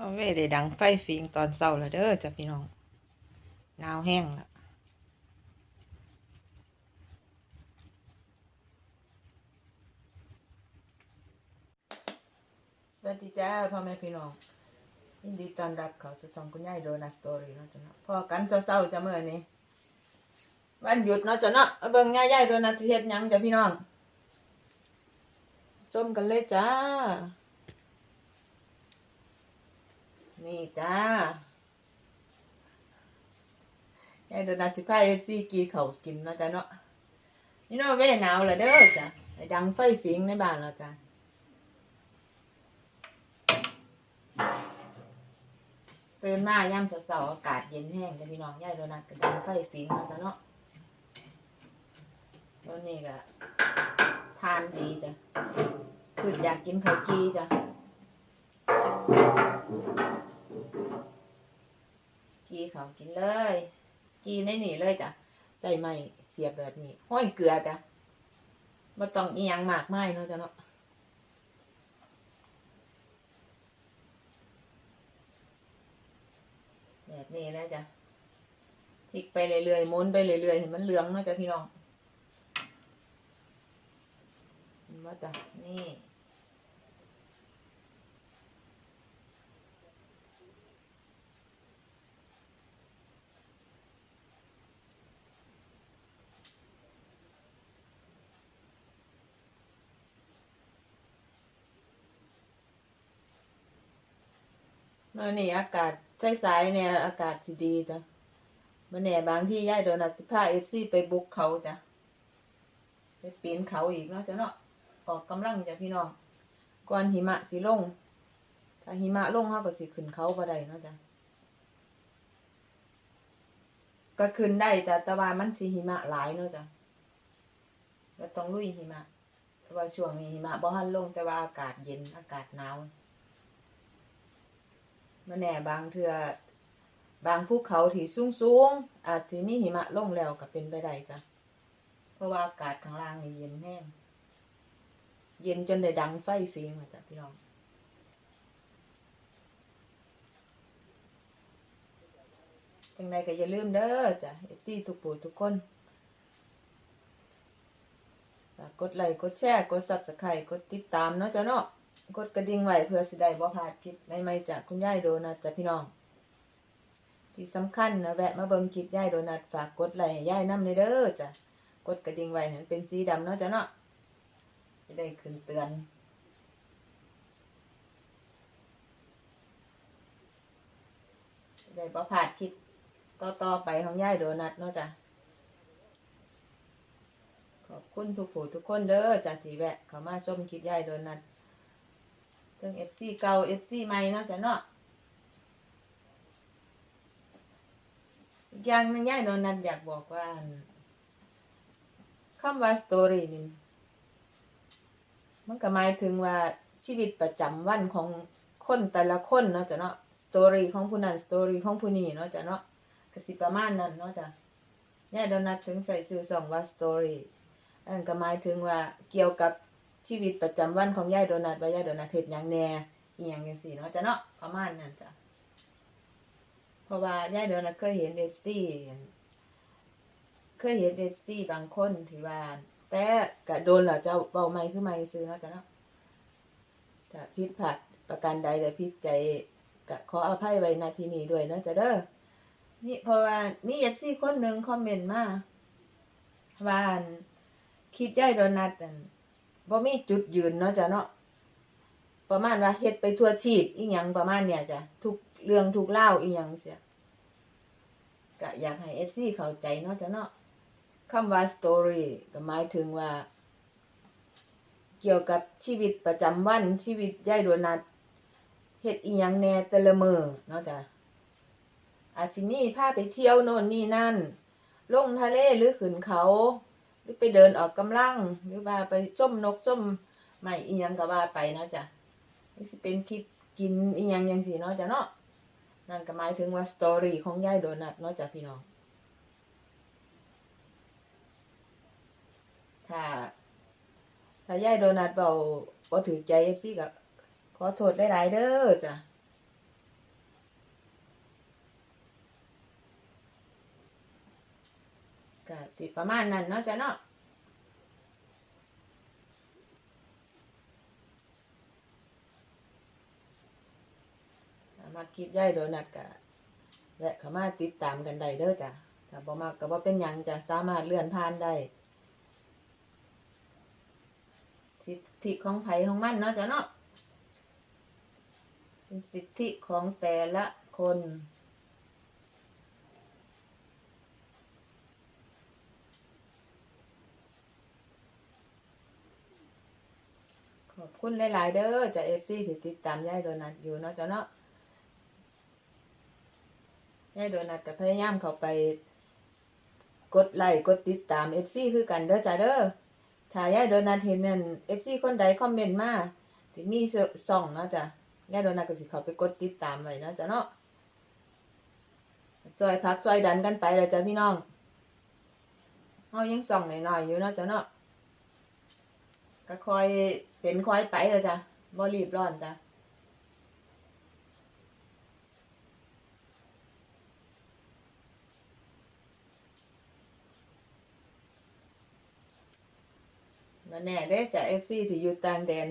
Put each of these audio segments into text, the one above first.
เอาเว้ยได้ดังไฟฟิงตอนเช้าล้วเด้อจ้ะพี่น้องหนาวแห้งละสวัสดีจ้าพ่อแม่พี่น้องยินดีต้อนรับเขาสู่ช่องคุณยายโดนัสตอรี่เนาะจ้ะเนาะพอกันเช้าๆจ้ะมื้อนี้วันหยุดเนาะจ้ะเนาะเบิ่งยายยายโดนัสเฮ็ดหยังจ้ะพี่น้องชมกันเลยจ้า นี่จ้ายายโดนัทสิพาเอฟซีกีเขากินเนาะจ้ะเนาะนี่เนาะเว้หนาวและเด้อจ้ะไอ้ดังไฟฟิงในบ้านเราจ้ะตื่นมายามเช้าๆอากาศเย็นแห้งจ้ะพี่น้องยายโดนัทก็ดังไฟฟิงเนาะจ้ะเนาะตัวนี้ก็ทานดีจ้ะคืออยากกินข้าวจีจ้ะ กีเขากินเลย กีในนี่เลยจ้ะใส่ไม้เสียบแบบนี้ ห้อยเกลือจ้ะม่ต้องอียังมากไมายเนาะจ้ะเนาะแบบนี้นะจ้ะพลิกไปเรื่อยๆหมุนไปเรื่อยๆเห็นมันเหลืองเนาะจ้ะพี่น้องเห็นว่าจ้ะนี่ อนี่อากาศใสๆเนี่ย อากาศสิดีจ้ะมื่อเนี่ยบางที่ย่ายโดนัทสิพาเอฟซีไปบุกเขาจ้ะไปปีนเขาอีกเนาะจ้ะเนาะออกกำลังจ้ะพี่น้องก่อนหิมะสิลง ถ้าหิมะลงเขาก็สิขึ้นเขาบ่ได้เนาะจ้ะก็ขึ้นได้จ้ะแต่ว่ามันสิหิมะหลายเนาะจ้ะก็ต้องลุยหิมะต่ว่าช่วงนี้หิมะบ่ทันลงแต่ว่าอากาศเย็นอากาศหนาว มาแหน่บางเทือบางภูเขาที่สูงสูงๆอาจสิมีหิมะลงแล้วก็เป็นไปได้จ้ะ เพราะว่าอากาศข้างล่างนี่เย็นแห้ง เย็นจนได้ดังไฟฟิงมาจ้ะพี่น้องจังใดก็อย่าลืมเด้อจ้ะ FC ทุกผู้ทุกคนกดไลค์กดแชร์ กด Subscribe กดติดตามเนาะจ้ะเนาะ กดกระดิ่งไว้เพื่อสิได้บ่พลาดคลิปใหม่ๆจากคุณย่ายโดนัทจ้ะพี่น้อง ที่สำคัญนะแวะมาเบิ่งคลิปย่ายโดนัทฝากกดไลค์ให้ยายนำเด้อจ้ะกดกระดิ่งไว้ให้มันเป็นสีดำเนาะจ้ะเนาะจะได้ขึ้นเตือน ได้บ่พลาดคลิปต่อๆไปของย่ายโดนัทเนาะจ้ะขอบคุณทุกผู้ทุกคนเด้อจ้ะที่แวะ เข้ามาชมคลิปย่ายโดนัท เรื่อง FC เก่า FC ใหม่เนาะจ้ะเนาะอีกอย่างหนึงย่ายโดนัทอยากบอกว่าคำว่า story นี่มันก็หมายถึงว่าชีวิตประจำวันของคนแต่ละคนเนาะจ้ะเนาะ story ของผู้นั้น story ของผู้นี้เนาะจ้ะเนาะก็สิประมาณนั้นเนาะจ้ะย่ายโดนัทถึงใส่ชื่อสองว่า story อันก็หมายถึงว่าเกี่ยวกับ ชีวิตประจำวันของยายโดนัทว่ายายโดนัทเฮ็ดหยังแหน่อีหยังจังซี่เนาะจ้ะเนาะประมาณนั้นจ้ะเพราะว่ายายโดนัทเคยเห็น FC เคยเห็น FC บางคนที่ว่าแต่ก็โดนแล้วเจ้าเว้าใหม่คือใหม่ซื่อเนาะจ้ะเนาะถ้าผิดพลาดประการใดใดผิดใจก็ขออภัยไว้ณที่นี้ด้วยเนาะจ้ะเด้อนี่เพราะว่ามี FC คนหนึ่งคอมเมนต์มาว่าคิดยายโดนัทอั่น บ่มีจุดยืนเนาะจ้ะเนาะประมาณว่าเฮ็ดไปทั่วทีบอีหยังประมาณเนี่ยจ้ะทุกเรื่องทุกเล่าอีหยังเสียก็อยากให้ FC เข้าใจเนาะจ้ะเนาะคำว่า story ก็หมายถึงว่า เกี่ยวกับชีวิตประจำวันชีวิตย่ายโดนัทเฮ็ดอีหยังแหน่แต่ละมือเนาะจ้ะอาจสิมีพาไปเที่ยวโน่นนี่นั่น ลงทะเลหรือขึ้นเขา หรือไปเดินออกกำลังหรือว่าไปส้มนกส้มไม้อีหยังก็ว่าไปเนาะจ้ะนี่สิเป็นคลิปกินอีหยังยังสิเนาะจ้ะเนาะนั่นก็หมายถึงว่าสตอรี่ของยายโดนัทเนาะจ้ะพี่น้องถ้าถ้ายายโดนัทเบาบ่ถือใจ FC ก็ขอโทษหลายๆเด้อจ้ะ สิประมาณนั้นเนาะจ้ะเนาะมาคลิปย่ายโดนัทกะแวะเข้ามาติดตามกันได้เด้อจ้ะถ้าบ่มากก็บ่เป็นหยังจะสามารถเลื่อนผ่านได้ สิทธิของไผของมันเนาะจ้ะเนาะเป็นสิทธิของแต่ละคน ขอบคุณหลายๆเด้อจากเอฟซีที่ติดตามยายโดนัทอยู่เนาะจ้ะเนาะยายโดนัทก็พยายามเข้าไป กดไลค์กดติดตามเอฟซีคือกันเด้อจ้ะเด้อถ้ายายโดนัทเห็นนั่นเอฟซีคนใดคอมเมนต์มาที่มีช่องเนาะจ้ะยายโดนัทก็สิเข้าไปกดติดตามไว้เนาะจ้ะเนาะซอยพักซอยดันกันไปเลยจ้ะพี่น้องเฮายังส่องหน่อยๆอยู่เนาะจ้ะเนาะ ก็คอยเป็นคอยไปเลยจ้ะบ่รีบร้อนจ้ะแล้วแน่เด้จ้ะเอฟซีที่อยู่ต่างแดน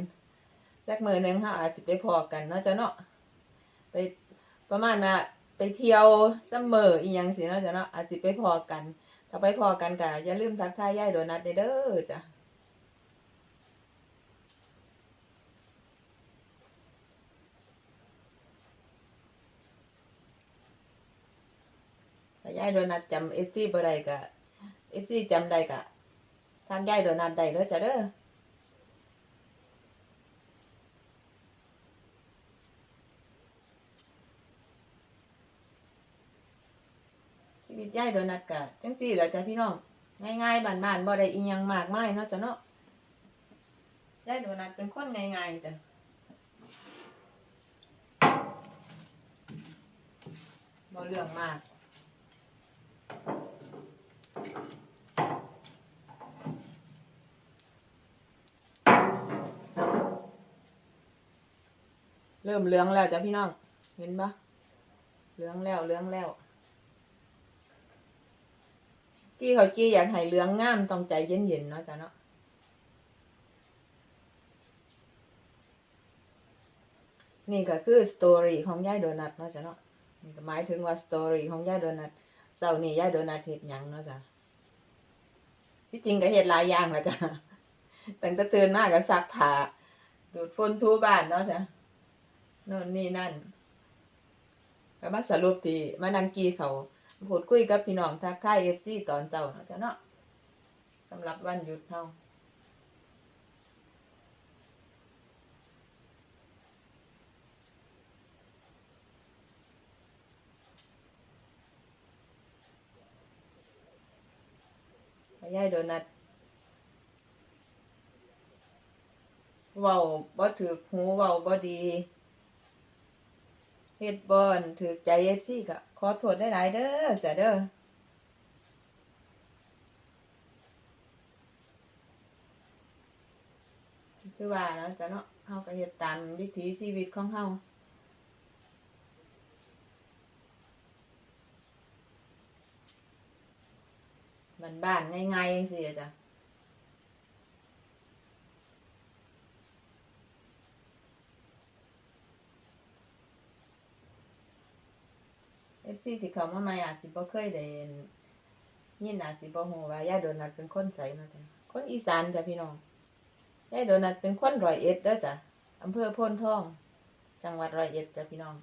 สักมือหนึ่งเขาอาจจะไปพอกันเนาะจ้ะเนาะไปประมาณว่าไปเที่ยวซัมเมอร์อีหยังสิเนาะจ้ะเนาะอาจจะไปพอกัน ถ้าไปพอกันก็อย่าลืมทักทายยายโดนัทเด้อจ้ะ ยายโดนัทจำเอฟซีบ่ได้ก็เอฟซีจำได้ก็ทางยายโดนัทได้เด้อจ้ะเด้อชีวิตยายโดนัทก็จังซี่แหละจ้ะพี่น้องง่ายๆบ้านๆบ่ได้อีหยังมากมายเนาะจ้ะเนาะยายโดนัทเป็นคนง่ายๆจ้ะบ่เรื่องมาก เริ่มเหลืองแล้วจ้ะพี่น้อง เห็นปะเหลืองแล้วเหลืองแล้วกี้เขากี้อยากให้เหลืองงามต้องใจเย็นๆเนาะจ้ะเนาะนี่ก็คือสตอรี่ของยายโดนัทเนาะจ้ะเนาะนี่ก็หมายถึงว่าสตอรี่ของยายโดนัทเสาร์นี้ยายโดนัทเฮ็ดหยังเนาะจ้ะ ที่จริงก็เห็ดหลายอย่างแหละจ้ะตั้งแต่ตื่นมากก็ซักผ้าดูดฝุ่นทูบ้านเนาะจ้ะโน่นนี่นั่นก็มาสรุปที่มานังกีเขาพูดคุยกับพี่น้องทักทายเอฟซีตอนเจ้าเนาะจ้ะเนาะสำหรับวันหยุดเฮา ยายโดนัทเว้าบ่ถือหูเว้าบ่ดีเฮ็ดบอนถือใจเอฟซีก็ขอโทษได้หลายเด้อจ้ะเด้อคือว่าเนาะจ้ะเนาะเฮาก็เฮ็ดตามวิถีชีวิตของเฮา บ้านๆง่ายๆจังซี่อะจ้ะเอฟซีที่เขามาใหม่อาจสิบ่เคยได้ยินอาจสิบ่ฮู้ว่ายายโดนัทเป็นคนไสเนาะจ้ะคนอีสานจ้ะพี่น้องยายโดนัทเป็นคนร้อยเอ็ดเด้อจ้ะอำเภอโพนทอง จังหวัดร้อยเอ็ดจ้ะพี่น้อง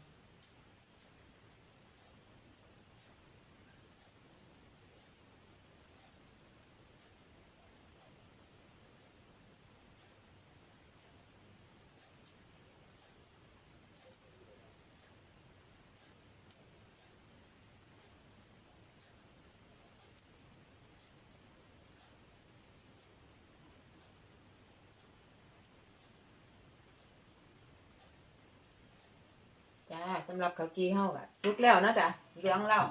จ้าสำหรับข้าวกีเฮาก็สุกแล้วนะจ้ะเหลืองแล้ว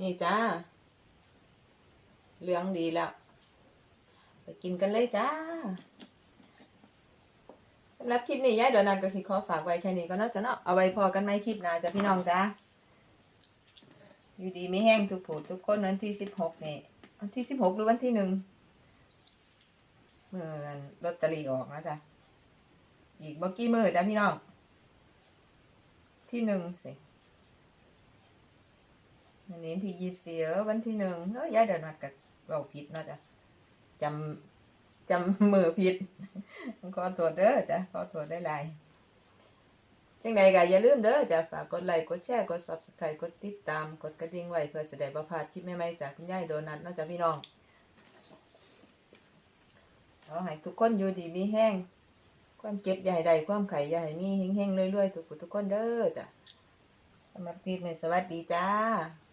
นี่จ้าเหลืองดีแล้ว ไปกินกันเลยจ้าสำหรับคลิปนี้ยายโดนัทก็สิขอฝากไว้แค่นี้ก็เนาจะเนาะเอาไว้พอกันไหมคลิปหน้าจ้ะพี่น้องจ้าอยู่ดีไม่แห้งทุกผูทุกคนวันที่สิบหกนี่วันที่สิบหกหรือวันที่หนึ่งเมื่อลอตเตอรี่ออกนะจ๊ะอีกเมื่อกี้มือจ้ะพี่น้อง ที่หนึ่งสิวันนี้ที่ยีบเสียวันที่หนึ่งเฮ้ยยายเดินมากับเราผิดเนาะจ๊ะจำจำมือผิดขอโทษเด้อจ้ะขอโทษได้หลายจังใดก็อย่าลืมเด้อจ้ะฝากกดไลค์กดแชร์กด subscribe กดติดตามกดกระดิ่งไว้เพื่อแสดงประพาดคลิปใหม่ๆจากคุณยายโดนัทนาะจ้ะพี่น้องขอให้ทุกคนอยู่ดีมีแห้ง ความเจ็บใหญ่ใดความไข่อย่าให้มีเฮงๆรวยๆทุกๆทุกคนเด้อจ้ะสำหรับคลิปนี้สวัสดีจ้า